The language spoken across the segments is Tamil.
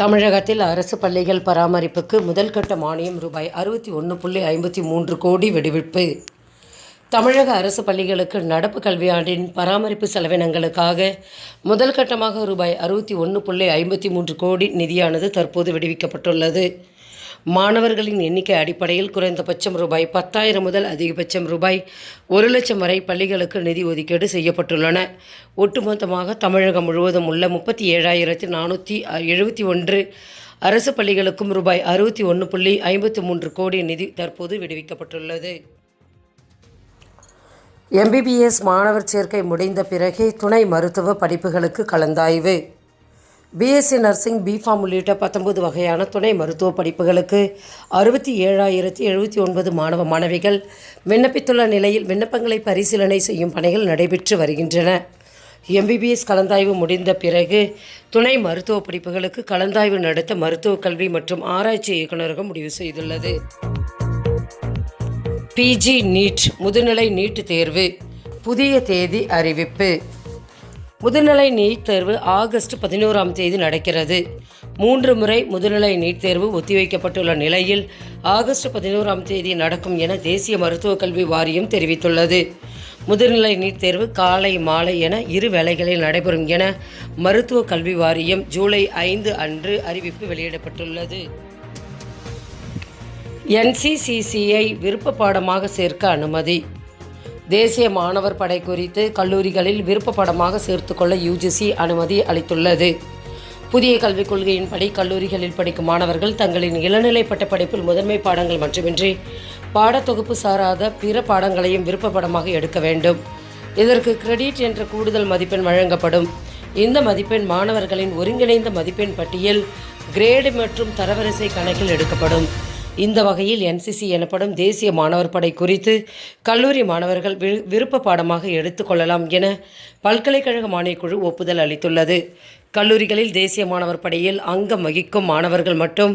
தமிழகத்தில் அரசு பள்ளிகள் பராமரிப்புக்கு முதல்கட்ட மானியம் ரூபாய் அறுபத்தி ஒன்று புள்ளி ஐம்பத்தி மூன்று கோடி விடுவிப்பு. தமிழக அரசு பள்ளிகளுக்கு நடப்பு கல்வியாண்டின் பராமரிப்பு செலவினங்களுக்காக முதல் கட்டமாக ரூபாய் அறுபத்தி ஒன்று புள்ளி ஐம்பத்தி மூன்று கோடி நிதியானது தற்போது விடுவிக்கப்பட்டுள்ளது. மாணவர்களின் எண்ணிக்கை அடிப்படையில் குறைந்தபட்சம் ரூபாய் பத்தாயிரம் முதல் அதிகபட்சம் ரூபாய் ஒரு லட்சம் வரை பள்ளிகளுக்கு நிதி ஒதுக்கீடு செய்யப்பட்டுள்ளன. ஒட்டுமொத்தமாக தமிழகம் முழுவதும் உள்ள முப்பத்தி ஏழாயிரத்தி நானூற்றி எழுபத்தி ஒன்று அரசு பள்ளிகளுக்கும் ரூபாய் அறுபத்தி ஒன்று புள்ளி ஐம்பத்தி மூன்று கோடி நிதி தற்போது விடுவிக்கப்பட்டுள்ளது. எம்பிபிஎஸ் மாணவர் சேர்க்கை முடிந்த பிறகே துணை மருத்துவ படிப்புகளுக்கு கலந்தாய்வு. பிஎஸ்சி நர்சிங் பிஃபார்ம் உள்ளிட்ட பத்தொன்பது வகையான துணை மருத்துவ படிப்புகளுக்கு அறுபத்தி ஏழாயிரத்தி எழுபத்தி ஒன்பது மாணவ மாணவிகள் விண்ணப்பித்துள்ள நிலையில் விண்ணப்பங்களை பரிசீலனை செய்யும் பணிகள் நடைபெற்று வருகின்றன. எம்பிபிஎஸ் கலந்தாய்வு முடிந்த பிறகு துணை மருத்துவ படிப்புகளுக்கு கலந்தாய்வு நடத்த மருத்துவக் கல்வி மற்றும் ஆராய்ச்சி இயக்குநரகம் முடிவு செய்துள்ளது. பிஜி நீட் முதுநிலை நீட் தேர்வு புதிய தேதி அறிவிப்பு. முதுநிலை நீட் தேர்வு ஆகஸ்ட் பதினோராம் தேதி நடக்கிறது. மூன்று முறை முதுநிலை நீட் தேர்வு ஒத்திவைக்கப்பட்டுள்ள நிலையில் ஆகஸ்ட் பதினோராம் தேதி நடக்கும் என தேசிய மருத்துவக் கல்வி வாரியம் தெரிவித்துள்ளது. முதுநிலை நீட் தேர்வு காலை மாலை என இரு வேளைகளில் நடைபெறும் என மருத்துவக் கல்வி வாரியம் ஜூலை ஐந்து அன்று அறிவிப்பு வெளியிடப்பட்டுள்ளது. என்சிசிசிஐ விருப்ப பாடமாக சேர்க்க அனுமதி. தேசிய மாணவர் படை குறித்து கல்லூரிகளில் விருப்பப்படமாக சேர்த்துக்கொள்ள யுஜிசி அனுமதி அளித்துள்ளது. புதிய கல்விக் கொள்கையின்படி கல்லூரிகளில் படிக்கும் மாணவர்கள் தங்களின் இளநிலை பட்ட படிப்பில் முதன்மை பாடங்கள் மட்டுமின்றி பாடத்தொகுப்பு சாராத பிற பாடங்களையும் விருப்ப படமாக எடுக்க வேண்டும். இதற்கு கிரெடிட் என்ற கூடுதல் மதிப்பெண் வழங்கப்படும். இந்த மதிப்பெண் மாணவர்களின் ஒருங்கிணைந்த மதிப்பெண் பட்டியல் கிரேடு மற்றும் தரவரிசை கணக்கில் எடுக்கப்படும். இந்த வகையில் என்சிசி எனப்படும் தேசிய மாணவர் படை குறித்து கல்லூரி மாணவர்கள் விருப்ப பாடமாக எடுத்துக்கொள்ளலாம் என பல்கலைக்கழக மானியக்குழு ஒப்புதல் அளித்துள்ளது. கல்லூரிகளில் தேசிய மாணவர் படையில் அங்கம் வகிக்கும் மாணவர்கள் மட்டும்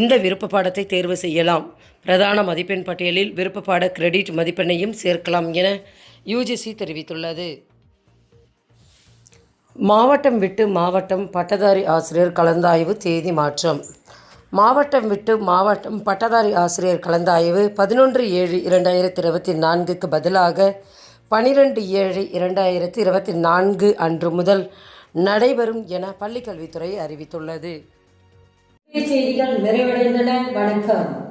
இந்த விருப்ப பாடத்தை தேர்வு செய்யலாம். பிரதான மதிப்பெண் பட்டியலில் விருப்ப பாட கிரெடிட் மதிப்பெண்ணையும் சேர்க்கலாம் என யுஜிசி தெரிவித்துள்ளது. மாவட்டம் விட்டு மாவட்டம் பட்டதாரி ஆசிரியர் கலந்தாய்வு தேதி மாற்றம். மாவட்டம் விட்டு மாவட்டம் பட்டதாரி ஆசிரியர் கலந்தாய்வு பதினொன்று ஏழு இரண்டாயிரத்தி இருபத்தி நான்குக்கு பதிலாக பனிரெண்டு ஏழு இரண்டாயிரத்தி இருபத்தி நான்கு அன்று முதல் நடைபெறும் என பள்ளிக்கல்வித்துறை அறிவித்துள்ளது. செய்திகள் நிறைவடைந்தன வணக்கம்.